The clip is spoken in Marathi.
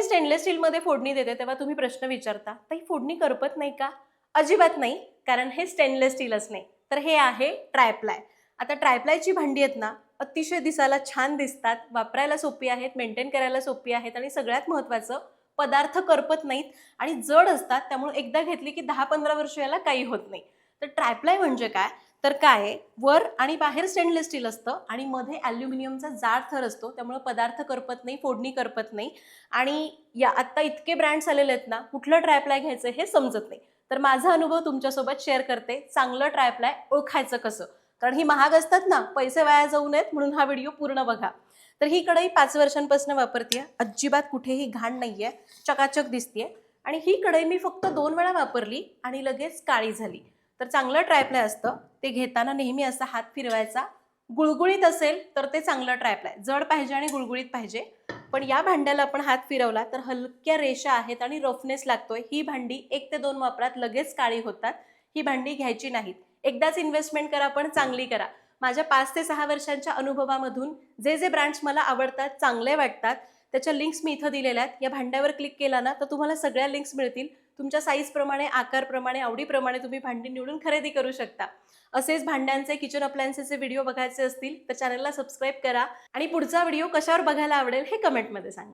मी स्टेनलेस स्टीलमध्ये फोडणी देते तेव्हा तुम्ही प्रश्न विचारता ताई फोडणी करपत नाही का? अजिबात नाही कारण हे स्टेनलेस स्टीलच नाही. तर हे आहे ट्रायप्लाय आता ट्रायप्लायची भांडी आहेत ना अतिशय दिसायला छान दिसतात वापरायला सोपी आहेत मेंटेन करायला सोपी आहेत आणि सगळ्यात महत्त्वाचं पदार्थ करपत नाहीत आणि जड असतात त्यामुळे एकदा घेतली की दहा पंधरा वर्ष याला काही होत नाही. तर ट्रायप्लाय म्हणजे काय? तर काय आहे, वर आणि बाहेर स्टेनलेस स्टील असतं आणि मध्ये ॲल्युमिनियमचा जाड थर असतो त्यामुळं पदार्थ करपत नाही फोडणी करपत नाही. आणि या आत्ता इतके ब्रँड्स आलेले आहेत ना कुठलं ट्रायप्लाय घ्यायचं हे समजत नाही. तर माझा अनुभव तुमच्यासोबत शेअर करते चांगलं ट्रायप्लाय ओळखायचं कसं? कारण ही महाग असतात ना पैसे वाया जाऊ नयेत म्हणून हा व्हिडिओ पूर्ण बघा. तर ही कढई पाच वर्षांपासून वापरते अजिबात कुठेही घाण नाही आहे चकाचक दिसते आणि ही कढई मी फक्त दोन वेळा वापरली आणि लगेच काळी झाली. तर चांगलं ट्रायप्लाय असतं. ते घेताना नेहमी असा हात फिरवायचा. गुळगुळीत असेल तर ते चांगलं ट्रायप्लाय जड पाहिजे आणि गुळगुळीत पाहिजे. पण या भांड्याला आपण हात फिरवला तर हलक्या रेषा आहेत आणि रफनेस लागतोय. ही भांडी एक ते दोन वापरात लगेच काळी होतात. ही भांडी घ्यायची नाहीत. एकदाच इन्व्हेस्टमेंट करा पण चांगली करा. माझ्या पाच ते सहा वर्षांच्या अनुभवामधून जे जे ब्रँड्स मला आवडतात चांगले वाटतात त्याच्या लिंक्स मी इथं दिलेल्या आहेत. या भांड्यावर क्लिक केला ना तर तुम्हाला सगळ्या लिंक्स मिळतील. तुमच्या साईजप्रमाणे आकारप्रमाणे आवडीप्रमाणे तुम्ही भांडी निवडून खरेदी करू शकता. असेच भांड्यांचे किचन अप्लायन्सेसचे व्हिडिओ बघायचे असतील तर चॅनलला सबस्क्राईब करा. आणि पुढचा व्हिडिओ कशावर बघायला आवडेल हे कमेंटमध्ये सांगा.